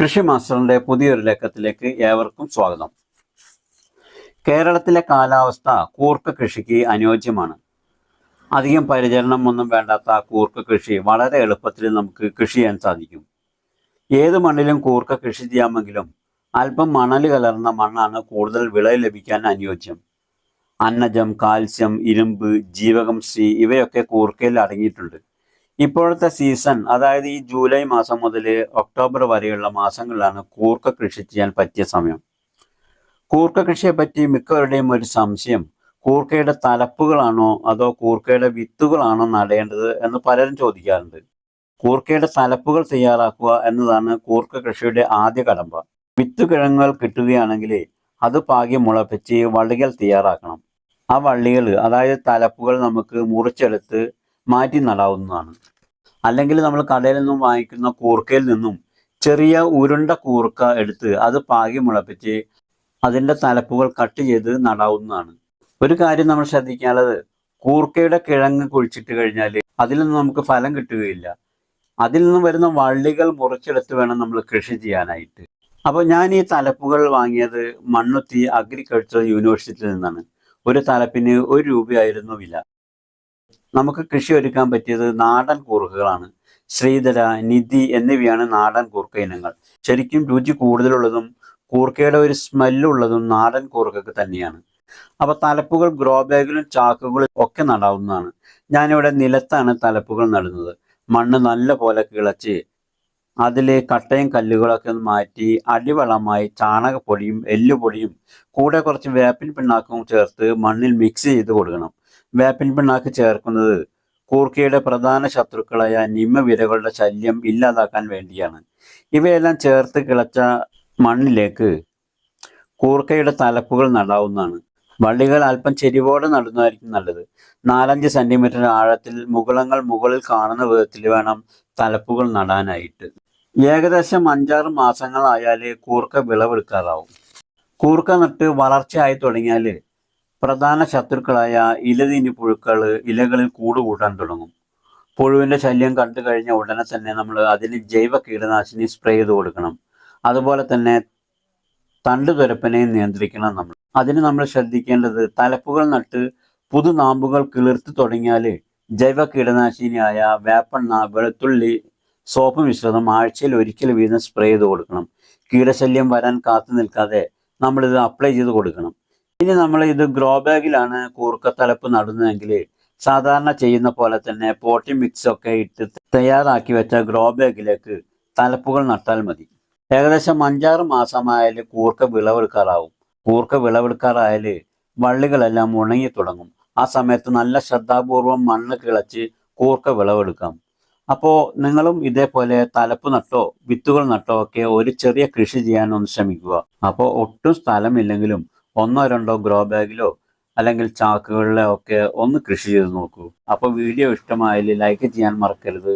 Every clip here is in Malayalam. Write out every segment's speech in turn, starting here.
കൃഷി മാസ്റ്ററിന്റെ പുതിയൊരു ലക്കത്തിലേക്ക് ഏവർക്കും സ്വാഗതം. കേരളത്തിലെ കാലാവസ്ഥ കൂർക്ക കൃഷിക്ക് അനുയോജ്യമാണ്. അധികം പരിചരണം ഒന്നും വേണ്ടാത്ത കൂർക്ക കൃഷി വളരെ എളുപ്പത്തിൽ നമുക്ക് കൃഷി ചെയ്യാൻ സാധിക്കും. ഏത് മണ്ണിലും കൂർക്ക കൃഷി ചെയ്യാമെങ്കിലും അല്പം മണൽ കലർന്ന മണ്ണാണ് കൂടുതൽ വിള ലഭിക്കാൻ അനുയോജ്യം. അന്നജം കാൽസ്യം ഇരുമ്പ് ജീവകം സി ഇവയൊക്കെ കൂർക്കയിൽ അടങ്ങിയിട്ടുണ്ട്. ഇപ്പോഴത്തെ സീസൺ അതായത് ഈ ജൂലൈ മാസം മുതൽ ഒക്ടോബർ വരെയുള്ള മാസങ്ങളിലാണ് കൂർക്ക കൃഷി ചെയ്യാൻ പറ്റിയ സമയം. കൂർക്ക കൃഷിയെ പറ്റി മിക്കവരുടെയും ഒരു സംശയം കൂർക്കയുടെ തലപ്പുകളാണോ അതോ കൂർക്കയുടെ വിത്തുകളാണോ നടേണ്ടത് എന്ന് പലരും ചോദിക്കാറുണ്ട്. കൂർക്കയുടെ തലപ്പുകൾ തയ്യാറാക്കുക എന്നതാണ് കൂർക്ക കൃഷിയുടെ ആദ്യ കടമ്പ. വിത്ത് കിഴങ്ങുകൾ കിട്ടുകയാണെങ്കിൽ അത് പാകി മുളപ്പിച്ച് വള്ളികൾ തയ്യാറാക്കണം. ആ വള്ളികൾ അതായത് തലപ്പുകൾ നമുക്ക് മുറിച്ചെടുത്ത് മാറ്റി നടാവുന്നതാണ്. അല്ലെങ്കിൽ നമ്മൾ കടയിൽ നിന്നും വാങ്ങിക്കുന്ന കൂർക്കയിൽ നിന്നും ചെറിയ ഉരുണ്ട കൂർക്ക എടുത്ത് അത് പാകി മുളപ്പിച്ച് അതിന്റെ തലപ്പുകൾ കട്ട് ചെയ്ത് നടാവുന്നതാണ്. ഒരു കാര്യം നമ്മൾ ശ്രദ്ധിക്കാനുള്ളത് കൂർക്കയുടെ കിഴങ്ങ് കുഴിച്ചിട്ട് കഴിഞ്ഞാൽ അതിൽ നിന്ന് നമുക്ക് ഫലം കിട്ടുകയില്ല. അതിൽ നിന്ന് വരുന്ന വള്ളികൾ മുറിച്ചെടുത്ത് വേണം നമ്മൾ കൃഷി ചെയ്യാനായിട്ട്. അപ്പോൾ ഞാൻ ഈ തലപ്പുകൾ വാങ്ങിയത് മണ്ണുത്തി അഗ്രികൾച്ചർ യൂണിവേഴ്സിറ്റിയിൽ നിന്നാണ്. ഒരു തലപ്പിന് ഒരു രൂപയായിരുന്നു വില. നമുക്ക് കൃഷി ഒരുക്കാൻ പറ്റിയത് നാടൻ കൂർക്കകളാണ്. ശ്രീധര നിധി എന്നിവയാണ് നാടൻ കൂർക്ക ഇനങ്ങൾ. ശരിക്കും രുചി കൂടുതലുള്ളതും കൂർക്കയുടെ ഒരു സ്മെല്ലുള്ളതും നാടൻ കൂർക്കക്ക് തന്നെയാണ്. അപ്പൊ തലപ്പുകൾ ഗ്രോ ബാഗിലും ചാക്കുകളും ഒക്കെ നടാവുന്നതാണ്. ഞാനിവിടെ നിലത്താണ് തലപ്പുകൾ നടുന്നത്. മണ്ണ് നല്ല പോലെ കിളച്ച് അതിൽ കട്ടയും കല്ലുകളൊക്കെ ഒന്ന് മാറ്റി അടിവളമായി ചാണകപ്പൊടിയും എല്ലുപൊടിയും കൂടെ കുറച്ച് വേപ്പിൻ പിണ്ണാക്കും ചേർത്ത് മണ്ണിൽ മിക്സ് ചെയ്ത് കൊടുക്കണം. വേപ്പിൻ പിണ്ണാക്ക് ചേർക്കുന്നത് കൂർക്കയുടെ പ്രധാന ശത്രുക്കളായ നിമ്മവിരകളുടെ ശല്യം ഇല്ലാതാക്കാൻ വേണ്ടിയാണ്. ഇവയെല്ലാം ചേർത്ത് കിളച്ച മണ്ണിലേക്ക് കൂർക്കയുടെ തലപ്പുകൾ നടാവുന്നതാണ്. വള്ളികൾ അല്പം ചെരിവോടെ നടുന്നതായിരിക്കും നല്ലത്. നാലഞ്ച് സെന്റിമീറ്റർ ആഴത്തിൽ മുകുളങ്ങൾ മുകളിൽ കാണുന്ന വിധത്തിൽ വേണം തലപ്പുകൾ നടാനായിട്ട്. ഏകദേശം അഞ്ചാറ് മാസങ്ങളായാലേ കൂർക്ക വിളവെടുക്കാറാവും. കൂർക്ക നട്ട് വളർച്ചയായി തുടങ്ങിയാൽ പ്രധാന ശത്രുക്കളായ ഇലതീനി പുഴുക്കൾ ഇലകളിൽ കൂട് കൂട്ടാൻ തുടങ്ങും. പുഴുവിന്റെ ശല്യം കണ്ടു കഴിഞ്ഞ ഉടനെ തന്നെ നമ്മൾ അതിന് ജൈവ കീടനാശിനി സ്പ്രേ ചെയ്ത് കൊടുക്കണം. അതുപോലെ തന്നെ തണ്ട് തുരപ്പനെയും നിയന്ത്രിക്കണം നമ്മൾ. അതിന് നമ്മൾ ശ്രദ്ധിക്കേണ്ടത് തലപ്പുകൾ നട്ട് പുതുനാമ്പുകൾ കിളിർത്ത് തുടങ്ങിയാൽ ജൈവ കീടനാശിനിയായ വേപ്പെണ്ണ വെളുത്തുള്ളി സോപ്പ് മിശ്രിതം ആഴ്ചയിൽ ഒരിക്കൽ വീതം സ്പ്രേ ചെയ്ത് കൊടുക്കണം. കീടശല്യം വരാൻ കാത്തു നിൽക്കാതെ നമ്മളിത് അപ്ലൈ ചെയ്ത് കൊടുക്കണം. ഇനി നമ്മൾ ഇത് ഗ്രോ ബാഗിലാണ് കൂർക്കത്തലപ്പ് നടുന്നതെങ്കിൽ സാധാരണ ചെയ്യുന്ന പോലെ തന്നെ പോട്ടി മിക്സ് ഒക്കെ ഇട്ട് തയ്യാറാക്കി വെച്ച ഗ്രോ ബാഗിലേക്ക് തലപ്പുകൾ നട്ടാൽ മതി. ഏകദേശം അഞ്ചാറ് മാസമായാൽ കൂർക്ക വിളവെടുക്കാറാവും. കൂർക്ക വിളവെടുക്കാറായാൽ വള്ളികളെല്ലാം ഉണങ്ങി തുടങ്ങും. ആ സമയത്ത് നല്ല ശ്രദ്ധാപൂർവം മണ്ണ് കിളച്ച് കൂർക്ക വിളവെടുക്കാം. അപ്പോൾ നിങ്ങളും ഇതേപോലെ തലപ്പ് നട്ടോ വിത്തുകൾ നട്ടോ ഒക്കെ ഒരു ചെറിയ കൃഷി ചെയ്യാനൊന്ന് ശ്രമിക്കുക. അപ്പോൾ ഒട്ടും സ്ഥലമില്ലെങ്കിലും ഒന്നോ രണ്ടോ ഗ്രോ ബാഗിലോ അല്ലെങ്കിൽ ചാക്കുകളിലോ ഒക്കെ ഒന്ന് കൃഷി ചെയ്ത് നോക്കൂ. അപ്പോൾ വീഡിയോ ഇഷ്ടമായാൽ ലൈക്ക് ചെയ്യാൻ മറക്കരുത്.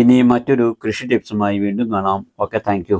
ഇനി മറ്റൊരു കൃഷി ടിപ്സുമായി വീണ്ടും കാണാം. Okay thank